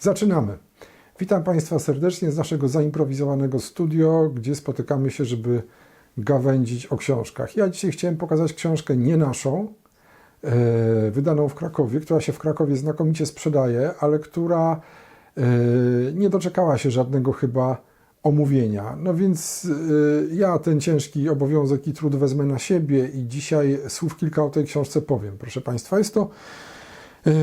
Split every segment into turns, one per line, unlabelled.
Zaczynamy. Witam Państwa serdecznie z naszego zaimprowizowanego studio, gdzie spotykamy się, żeby gawędzić o książkach. Ja dzisiaj chciałem pokazać książkę nie naszą, e, wydaną w Krakowie, która się w Krakowie znakomicie sprzedaje, ale która e, nie doczekała się żadnego chyba omówienia. No więc e, ja ten ciężki obowiązek i trud wezmę na siebie i dzisiaj słów kilka o tej książce powiem. Proszę Państwa, jest to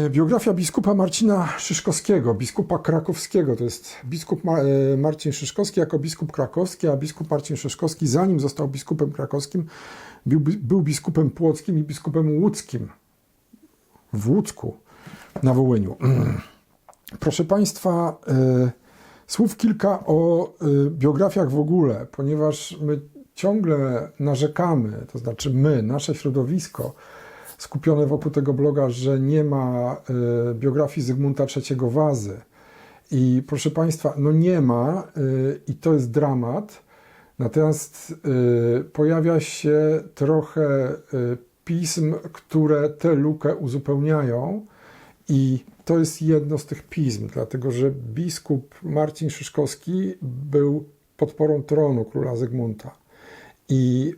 Biografia biskupa Marcina Szyszkowskiego, biskupa krakowskiego. To jest biskup e, Marcin Szyszkowski jako biskup krakowski, a biskup Marcin Szyszkowski, zanim został biskupem krakowskim, był, biskupem płockim i biskupem łódzkim w Łódzku na Wołyniu. Proszę Państwa, e, słów kilka o e, biografiach w ogóle, ponieważ my ciągle narzekamy, to znaczy my, nasze środowisko, skupione wokół tego bloga, że nie ma y, biografii Zygmunta III Wazy. I proszę Państwa, no nie ma y, i to jest dramat. Natomiast y, pojawia się trochę pism, które tę lukę uzupełniają. I to jest jedno z tych pism, dlatego że biskup Marcin Szyszkowski był podporą tronu króla Zygmunta. I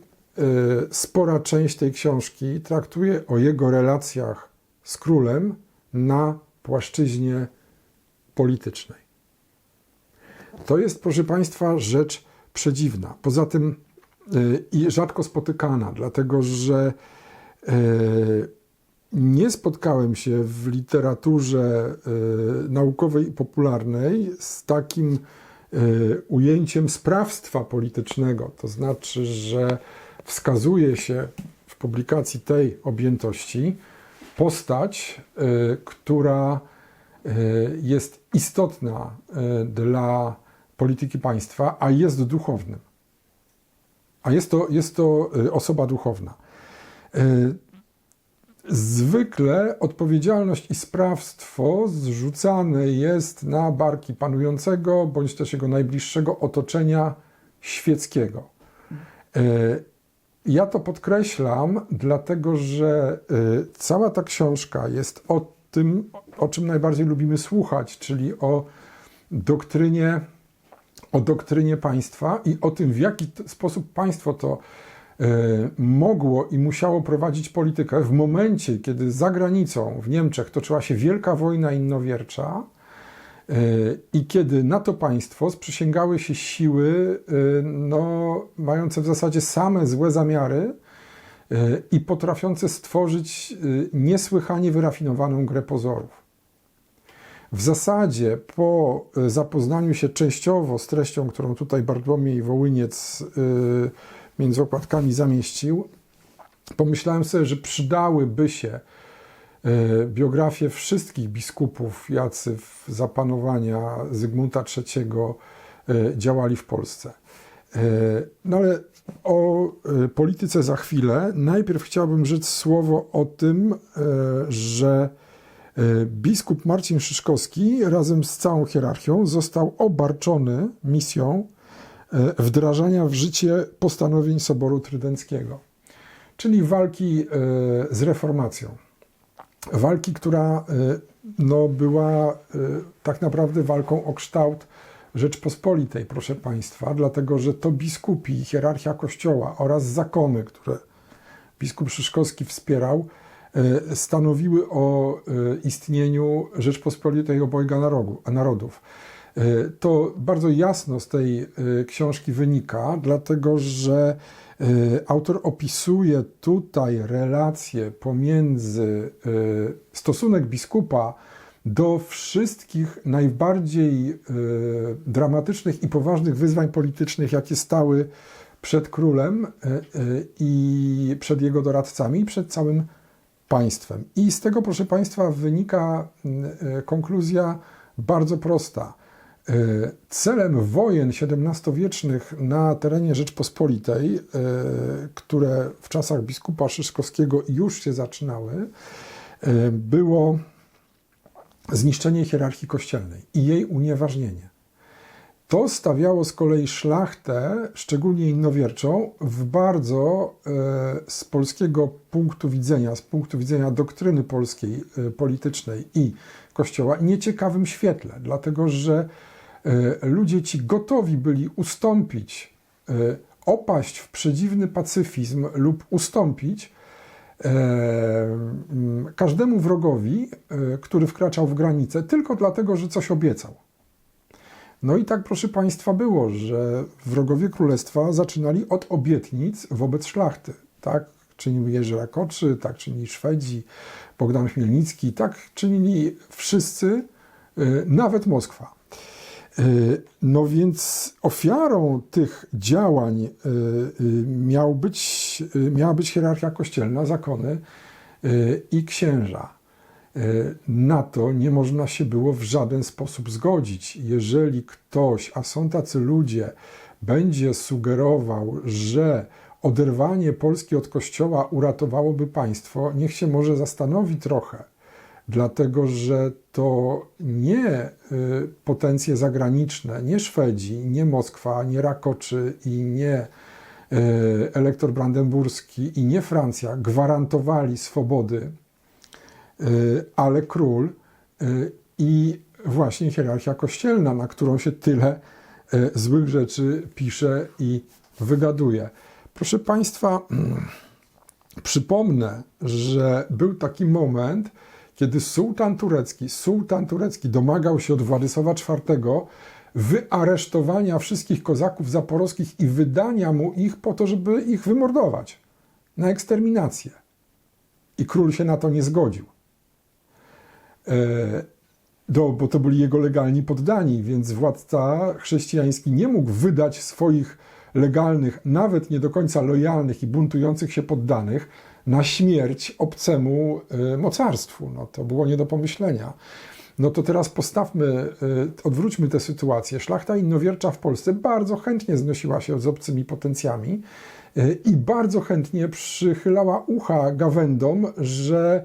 spora część tej książki traktuje o jego relacjach z królem na płaszczyźnie politycznej. To jest, proszę Państwa, rzecz przedziwna. Poza tym y, i rzadko spotykana, dlatego że y, nie spotkałem się w literaturze y, naukowej i popularnej z takim y, ujęciem sprawstwa politycznego. To znaczy, że wskazuje się w publikacji tej objętości postać, y, która y, jest istotna y, dla polityki państwa, a jest duchownym. A jest to, jest to osoba duchowna. Zwykle odpowiedzialność i sprawstwo zrzucane jest na barki panującego bądź też jego najbliższego otoczenia świeckiego. Ja to podkreślam, dlatego że e, cała ta książka jest o tym, o czym najbardziej lubimy słuchać, czyli o doktrynie, o doktrynie państwa i o tym, w jaki sposób państwo to e, mogło i musiało prowadzić politykę w momencie, kiedy za granicą w Niemczech toczyła się wielka wojna innowiercza i kiedy na to państwo sprzysięgały się siły e, no, mające w zasadzie same złe zamiary e, i potrafiące stworzyć e, niesłychanie wyrafinowaną grę pozorów. W zasadzie po zapoznaniu się częściowo z treścią, którą tutaj Bartłomiej Wołyniec y, między okładkami zamieścił, pomyślałem sobie, że przydałyby się y, biografie wszystkich biskupów, jacy w zapanowania Zygmunta III y, działali w Polsce. Y, No ale o polityce za chwilę. Najpierw chciałbym rzec słowo o tym, że biskup Marcin Szyszkowski razem z całą hierarchią został obarczony misją wdrażania w życie postanowień Soboru Trydenckiego, czyli walki z reformacją. Walki, która y, no, była y, tak naprawdę walką o kształt Rzeczpospolitej, proszę Państwa, dlatego że to biskupi, hierarchia Kościoła oraz zakony, które biskup Szyszkowski wspierał, e, stanowiły o istnieniu Rzeczpospolitej obojga narodów. E, To bardzo jasno z tej e, książki wynika, dlatego że e, autor opisuje tutaj relacje pomiędzy stosunek biskupa do wszystkich najbardziej dramatycznych i poważnych wyzwań politycznych, jakie stały przed królem i przed jego doradcami, i przed całym państwem. I z tego, proszę Państwa, wynika m, e, konkluzja bardzo prosta. E, Celem wojen XVII-wiecznych na terenie Rzeczpospolitej, e, które w czasach biskupa Szyszkowskiego już się zaczynały, e, było zniszczenie hierarchii kościelnej i jej unieważnienie. To stawiało z kolei szlachtę, szczególnie innowierczą, w bardzo z polskiego punktu widzenia, z punktu widzenia doktryny polskiej politycznej i kościoła nieciekawym świetle, dlatego że ludzie ci gotowi byli ustąpić, e, opaść w przedziwny pacyfizm lub ustąpić e, każdemu wrogowi, e, który wkraczał w granicę, tylko dlatego, że coś obiecał. No i tak, proszę Państwa, było, że wrogowie królestwa zaczynali od obietnic wobec szlachty. Tak czynił Jerzy Rakoczy, tak czynili Szwedzi, Bogdan Chmielnicki, tak czynili wszyscy, nawet Moskwa. Y, No więc ofiarą tych działań y, y, miał być, miała być hierarchia kościelna, zakony i księża. Na to nie można się było w żaden sposób zgodzić. Jeżeli ktoś, a są tacy ludzie, będzie sugerował, że oderwanie Polski od Kościoła uratowałoby państwo, niech się może zastanowi trochę, dlatego że to nie y, potencje zagraniczne, nie Szwedzi, nie Moskwa, nie Rakoczy i nie y, elektor brandenburski i nie Francja gwarantowali swobody Y, ale król i właśnie hierarchia kościelna, na którą się tyle złych rzeczy pisze i wygaduje. Proszę Państwa, przypomnę, że był taki moment, kiedy sułtan turecki, sułtan turecki domagał się od Władysława IV wyaresztowania wszystkich kozaków zaporowskich i wydania mu ich po to, żeby ich wymordować na eksterminację. I król się na to nie zgodził. E, do, bo to byli jego legalni poddani, więc władca chrześcijański nie mógł wydać swoich legalnych, nawet nie do końca lojalnych i buntujących się poddanych na śmierć obcemu e, mocarstwu. No, to było nie do pomyślenia. No to teraz postawmy, e, odwróćmy tę sytuację. Szlachta innowiercza w Polsce bardzo chętnie znosiła się z obcymi potencjami i bardzo chętnie przychylała ucha gawędom, że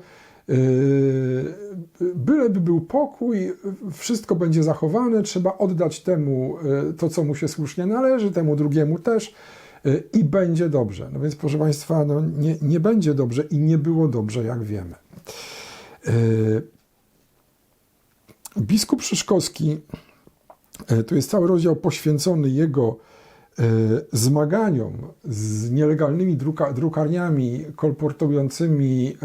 byleby był pokój, wszystko będzie zachowane, trzeba oddać temu to, co mu się słusznie należy, temu drugiemu też i będzie dobrze. No więc, proszę Państwa, no nie, nie będzie dobrze i nie było dobrze, jak wiemy. Biskup Szyszkowski, tu jest cały rozdział poświęcony jego zmaganiom z nielegalnymi druka, drukarniami kolportującymi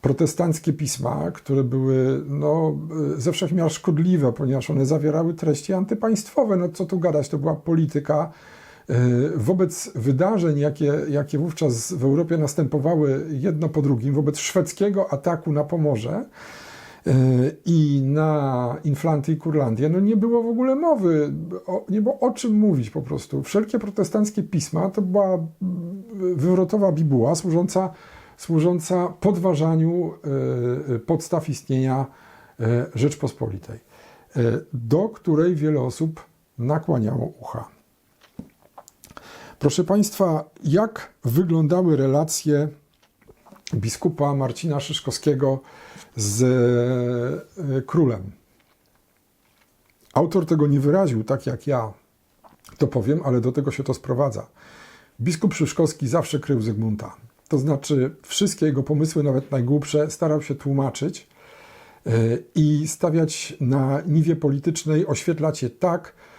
protestanckie pisma, które były no, ze wszech miar szkodliwe, ponieważ one zawierały treści antypaństwowe. No co tu gadać, to była polityka wobec wydarzeń, jakie, jakie wówczas w Europie następowały jedno po drugim, wobec szwedzkiego ataku na Pomorze e, i na Inflanty i Kurlandię, no nie było w ogóle mowy, o, nie było o czym mówić po prostu. Wszelkie protestanckie pisma to była wywrotowa bibuła służąca służąca podważaniu e, podstaw istnienia e, Rzeczpospolitej, e, do której wiele osób nakłaniało ucha. Proszę Państwa, jak wyglądały relacje biskupa Marcina Szyszkowskiego z królem? Autor tego nie wyraził tak jak ja, to powiem, ale do tego się to sprowadza. Biskup Szyszkowski zawsze krył Zygmunta. To znaczy, wszystkie jego pomysły, nawet najgłupsze, starał się tłumaczyć e, i stawiać na niwie politycznej, oświetlać je tak, e,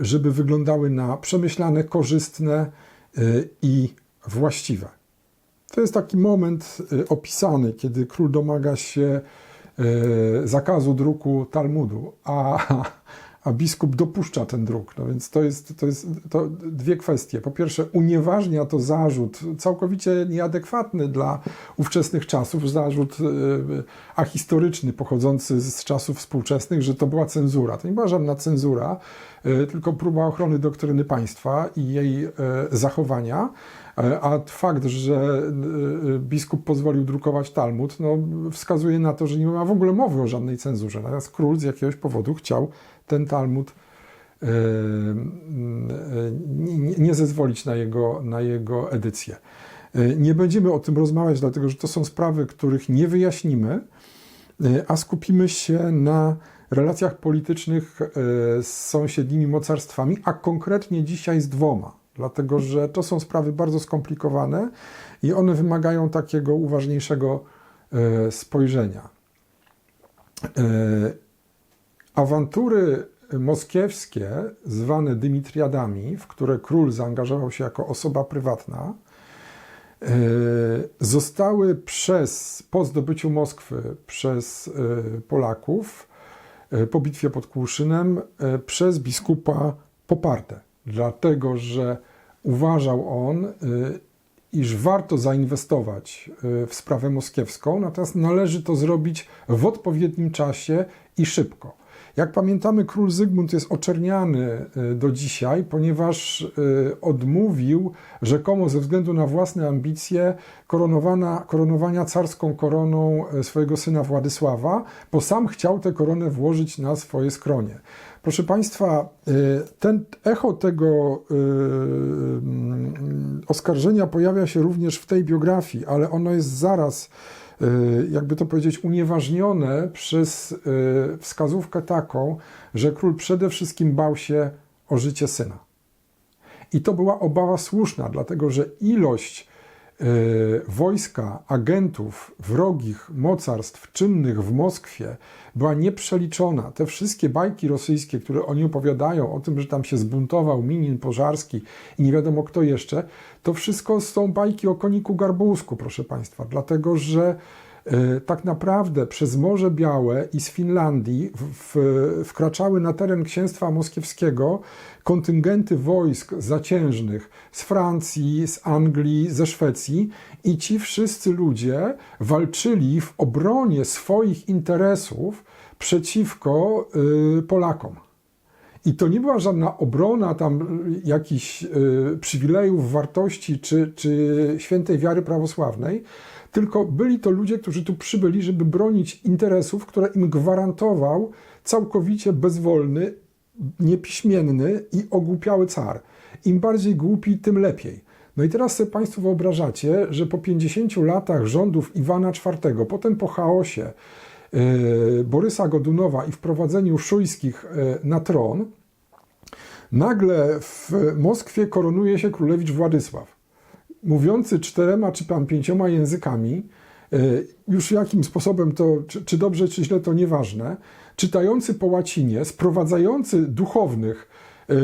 żeby wyglądały na przemyślane, korzystne e, i właściwe. To jest taki moment opisany, kiedy król domaga się zakazu druku Talmudu, a a biskup dopuszcza ten druk. No więc to jest, to jest to dwie kwestie. Po pierwsze, unieważnia to zarzut całkowicie nieadekwatny dla ówczesnych czasów, zarzut e, ahistoryczny pochodzący z czasów współczesnych, że to była cenzura. To nie była żadna cenzura, e, tylko próba ochrony doktryny państwa i jej e, zachowania. A fakt, że biskup pozwolił drukować Talmud, no, wskazuje na to, że nie ma w ogóle mowy o żadnej cenzurze. Natomiast król z jakiegoś powodu chciał ten Talmud e, nie zezwolić na jego, na jego edycję. E, nie będziemy o tym rozmawiać, dlatego że to są sprawy, których nie wyjaśnimy, e, a skupimy się na relacjach politycznych z sąsiednimi mocarstwami, a konkretnie dzisiaj z dwoma, dlatego że to są sprawy bardzo skomplikowane i one wymagają takiego uważniejszego spojrzenia. Awantury moskiewskie, zwane Dymitriadami, w które król zaangażował się jako osoba prywatna, e, zostały przez, po zdobyciu Moskwy przez e, Polaków e, po bitwie pod Kłuszynem przez biskupa poparte, dlatego że uważał on, iż warto zainwestować w sprawę moskiewską, natomiast należy to zrobić w odpowiednim czasie i szybko. Jak pamiętamy, król Zygmunt jest oczerniany y, do dzisiaj, ponieważ y, odmówił rzekomo ze względu na własne ambicje koronowania carską koroną y, swojego syna Władysława, bo sam chciał tę koronę włożyć na swoje skronie. Proszę Państwa, ten echo tego oskarżenia pojawia się również w tej biografii, ale ono jest zaraz Y, jakby to powiedzieć, unieważnione przez y, wskazówkę taką, że król przede wszystkim bał się o życie syna. I to była obawa słuszna, dlatego że ilość y, wojska, agentów, wrogich mocarstw czynnych w Moskwie była nieprzeliczona. Te wszystkie bajki rosyjskie, które oni opowiadają o tym, że tam się zbuntował Minin Pożarski i nie wiadomo kto jeszcze, to wszystko są bajki o koniku garbusku, proszę Państwa, dlatego że e, tak naprawdę przez Morze Białe i z Finlandii w, wkraczały na teren księstwa moskiewskiego kontyngenty wojsk zaciężnych z Francji, z Anglii, ze Szwecji i ci wszyscy ludzie walczyli w obronie swoich interesów przeciwko y, Polakom. I to nie była żadna obrona tam jakichś y, przywilejów, wartości czy, czy świętej wiary prawosławnej, tylko byli to ludzie, którzy tu przybyli, żeby bronić interesów, które im gwarantował całkowicie bezwolny, niepiśmienny i ogłupiały car. Im bardziej głupi, tym lepiej. No i teraz sobie Państwo wyobrażacie, że po 50 latach rządów Iwana IV, potem po chaosie yy, Borysa Godunowa i wprowadzeniu Szujskich yy, na tron, nagle w Moskwie koronuje się królewicz Władysław, mówiący czterema czy tam pięcioma językami, yy, już jakim sposobem to, czy, czy dobrze, czy źle, to nieważne, czytający po łacinie, sprowadzający duchownych y,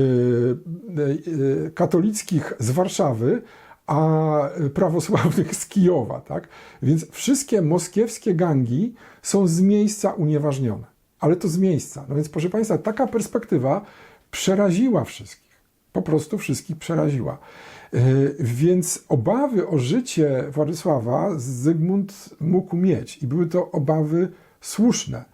y, katolickich z Warszawy, a prawosławnych z Kijowa. Tak? Więc wszystkie moskiewskie gangi są z miejsca unieważnione. Ale to z miejsca. No więc, proszę Państwa, taka perspektywa przeraziła wszystkich. Po prostu wszystkich przeraziła. Więc obawy o życie Władysława Zygmunt mógł mieć i były to obawy słuszne.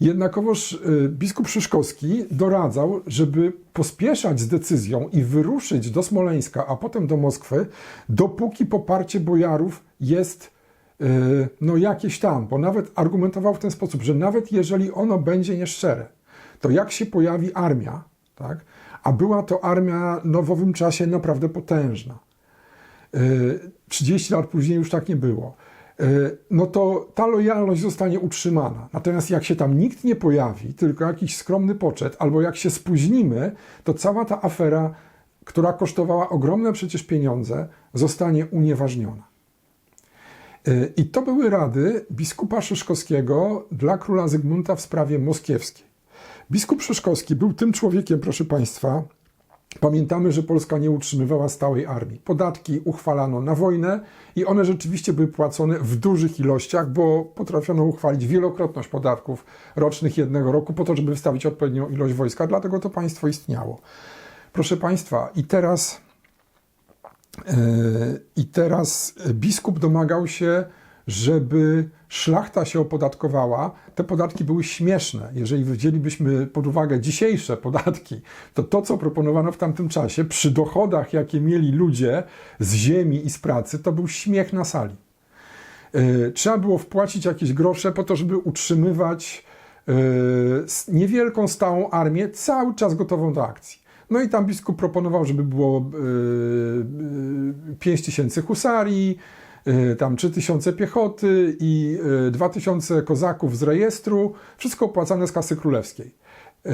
Jednakowoż y, biskup Szyszkowski doradzał, żeby pospieszać z decyzją i wyruszyć do Smoleńska, a potem do Moskwy, dopóki poparcie bojarów jest y, no jakieś tam, bo nawet argumentował w ten sposób, że nawet jeżeli ono będzie nieszczere, to jak się pojawi armia, tak, a była to armia no, w owym czasie naprawdę potężna. 30 y, lat później już tak nie było E, no to ta lojalność zostanie utrzymana. Natomiast jak się tam nikt nie pojawi, tylko jakiś skromny poczet, albo jak się spóźnimy, to cała ta afera, która kosztowała ogromne przecież pieniądze, zostanie unieważniona. E, I to były rady biskupa Szyszkowskiego dla króla Zygmunta w sprawie moskiewskiej. Biskup Szyszkowski był tym człowiekiem, proszę Państwa, Pamiętamy, że Polska nie utrzymywała stałej armii. Podatki uchwalano na wojnę i one rzeczywiście były płacone w dużych ilościach, bo potrafiono uchwalić wielokrotność podatków rocznych jednego roku po to, żeby wystawić odpowiednią ilość wojska. Dlatego to państwo istniało. Proszę Państwa, i teraz, yy, i teraz biskup domagał się żeby szlachta się opodatkowała, te podatki były śmieszne. Jeżeli wzięlibyśmy pod uwagę dzisiejsze podatki, to to, co proponowano w tamtym czasie, przy dochodach, jakie mieli ludzie z ziemi i z pracy, to był śmiech na sali. E, trzeba było wpłacić jakieś grosze po to, żeby utrzymywać e, niewielką stałą armię, cały czas gotową do akcji. No i tam biskup proponował, żeby było 5 e, tysięcy husarii, tam 3000 piechoty i 2000 y, kozaków z rejestru, wszystko opłacane z kasy królewskiej. E,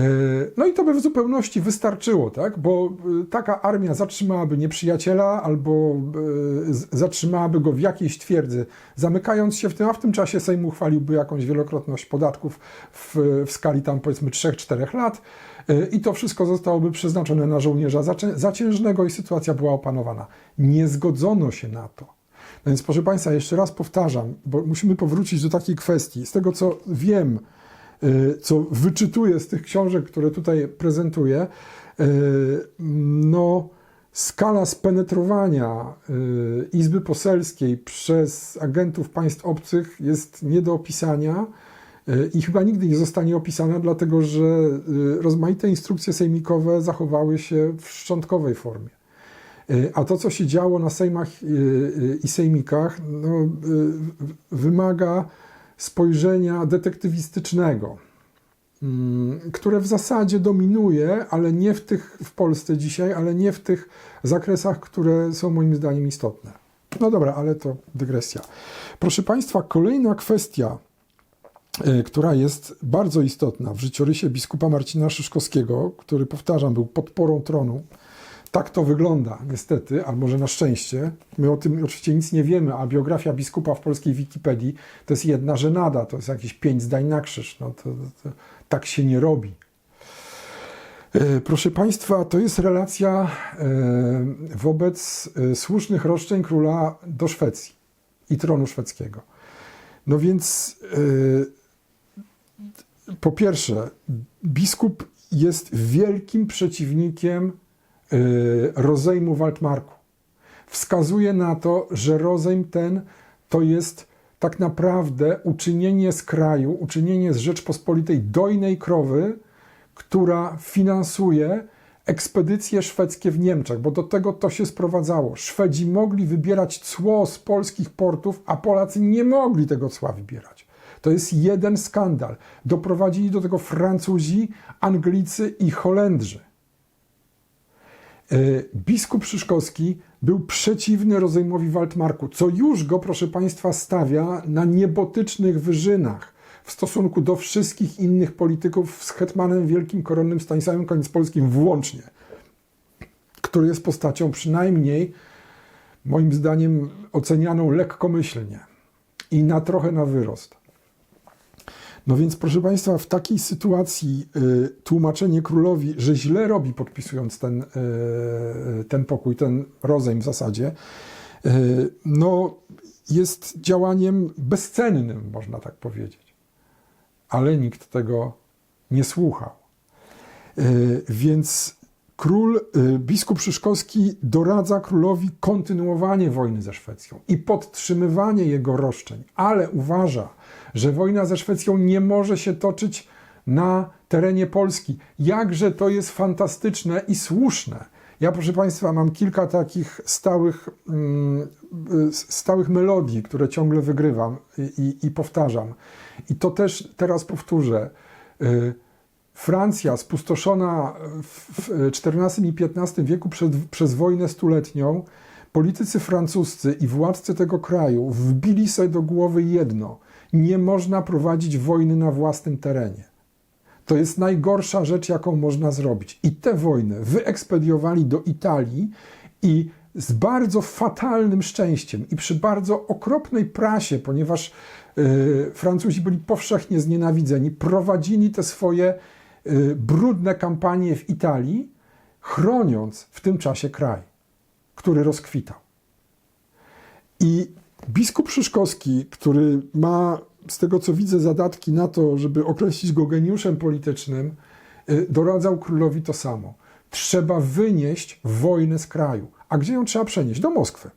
No i to by w zupełności wystarczyło, tak? bo taka armia zatrzymałaby nieprzyjaciela albo zatrzymałaby go w jakiejś twierdzy, zamykając się w tym, a w tym czasie Sejm uchwaliłby jakąś wielokrotność podatków w, w skali tam powiedzmy 3-4 lat i to wszystko zostałoby przeznaczone na żołnierza zaciężnego i sytuacja była opanowana. Nie zgodzono się na to. No więc proszę Państwa, jeszcze raz powtarzam, bo musimy powrócić do takiej kwestii. Z tego co wiem, y, co wyczytuję z tych książek, które tutaj prezentuję, y, no skala spenetrowania y, Izby Poselskiej przez agentów państw obcych jest nie do opisania i chyba nigdy nie zostanie opisana, dlatego że rozmaite instrukcje sejmikowe zachowały się w szczątkowej formie. A to, co się działo na sejmach y, y, i sejmikach, no, y, wymaga spojrzenia detektywistycznego, mm, które w zasadzie dominuje, ale nie w tych w Polsce dzisiaj, ale nie w tych zakresach, które są moim zdaniem istotne. No dobra, ale to dygresja. Proszę Państwa, kolejna kwestia, która jest bardzo istotna w życiorysie biskupa Marcina Szyszkowskiego, który, powtarzam, był podporą tronu. Tak to wygląda, niestety, a może na szczęście. My o tym oczywiście nic nie wiemy, a biografia biskupa w polskiej Wikipedii to jest jedna żenada, to jest jakieś pięć zdań na krzyż. No to, to, to, tak się nie robi. E, Proszę Państwa, to jest relacja e, wobec e, słusznych roszczeń króla do Szwecji i tronu szwedzkiego. No więc po pierwsze, biskup jest wielkim przeciwnikiem rozejmu Waldmarku. Wskazuje na to, że rozejm ten to jest tak naprawdę uczynienie z kraju, uczynienie z Rzeczpospolitej dojnej krowy, która finansuje ekspedycje szwedzkie w Niemczech, bo do tego to się sprowadzało. Szwedzi mogli wybierać cło z polskich portów, a Polacy nie mogli tego cła wybierać. To jest jeden skandal. Doprowadzili do tego Francuzi, Anglicy i Holendrzy. E, Biskup Szyszkowski był przeciwny rozejmowi Waldmarku, co już go, proszę Państwa, stawia na niebotycznych wyżynach w stosunku do wszystkich innych polityków z hetmanem wielkim koronnym Stanisławem Koniec-Polskim włącznie, który jest postacią przynajmniej, moim zdaniem, ocenianą lekkomyślnie i na trochę na wyrost. No więc, proszę Państwa, w takiej sytuacji y, tłumaczenie królowi, że źle robi, podpisując ten, y, ten pokój, ten rozejm w zasadzie, y, no, jest działaniem bezcennym, można tak powiedzieć. Ale nikt tego nie słuchał. Więc król, biskup Szyszkowski doradza królowi kontynuowanie wojny ze Szwecją i podtrzymywanie jego roszczeń, ale uważa, że wojna ze Szwecją nie może się toczyć na terenie Polski. Jakże to jest fantastyczne i słuszne. Ja, proszę Państwa, mam kilka takich stałych, mm, y, stałych melodii, które ciągle wygrywam i, i, powtarzam. I to też teraz powtórzę. Y, Francja spustoszona w XIV i XV wieku przed, przez wojnę stuletnią, politycy francuscy i władcy tego kraju wbili sobie do głowy jedno: nie można prowadzić wojny na własnym terenie. To jest najgorsza rzecz, jaką można zrobić. I tę wojnę wyekspediowali do Italii i z bardzo fatalnym szczęściem i przy bardzo okropnej prasie, ponieważ y, Francuzi byli powszechnie znienawidzeni, prowadzili te swoje y, brudne kampanie w Italii, chroniąc w tym czasie kraj, który rozkwitał. I biskup Szyszkowski, który ma, z tego co widzę, zadatki na to, żeby określić go geniuszem politycznym, y, doradzał królowi to samo. Trzeba wynieść wojnę z kraju. A gdzie ją trzeba przenieść? Do Moskwy.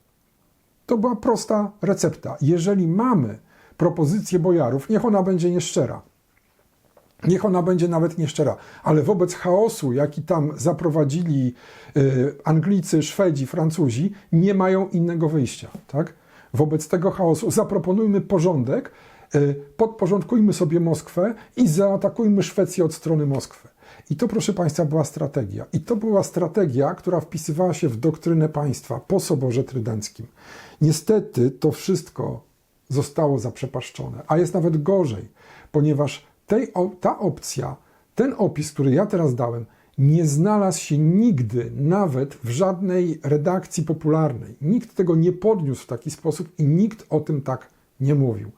To była prosta recepta. Jeżeli mamy propozycję bojarów, niech ona będzie nieszczera. Niech ona będzie nawet nieszczera, ale wobec chaosu, jaki tam zaprowadzili y, Anglicy, Szwedzi, Francuzi, nie mają innego wyjścia. Tak? Wobec tego chaosu zaproponujmy porządek, y, podporządkujmy sobie Moskwę i zaatakujmy Szwecję od strony Moskwy. I to, proszę Państwa, była strategia. I to była strategia, która wpisywała się w doktrynę państwa po Soborze Trydenckim. Niestety to wszystko zostało zaprzepaszczone, a jest nawet gorzej, ponieważ tej, ta opcja ten opis, który ja teraz dałem, nie znalazł się nigdy, nawet w żadnej redakcji popularnej. Nikt tego nie podniósł w taki sposób i nikt o tym tak nie mówił.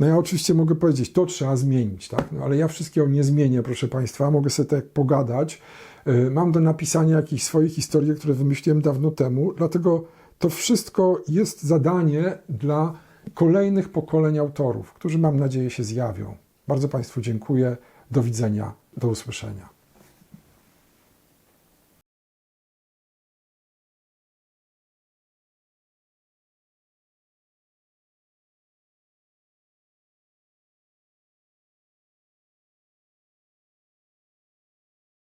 No ja oczywiście mogę powiedzieć, to trzeba zmienić, tak? No ale ja wszystkiego nie zmienię, proszę Państwa. Mogę sobie tak pogadać. Yy, Mam do napisania jakieś swoje historie, które wymyśliłem dawno temu, dlatego to wszystko jest zadanie dla kolejnych pokoleń autorów, którzy mam nadzieję się zjawią. Bardzo Państwu dziękuję. Do widzenia, do usłyszenia.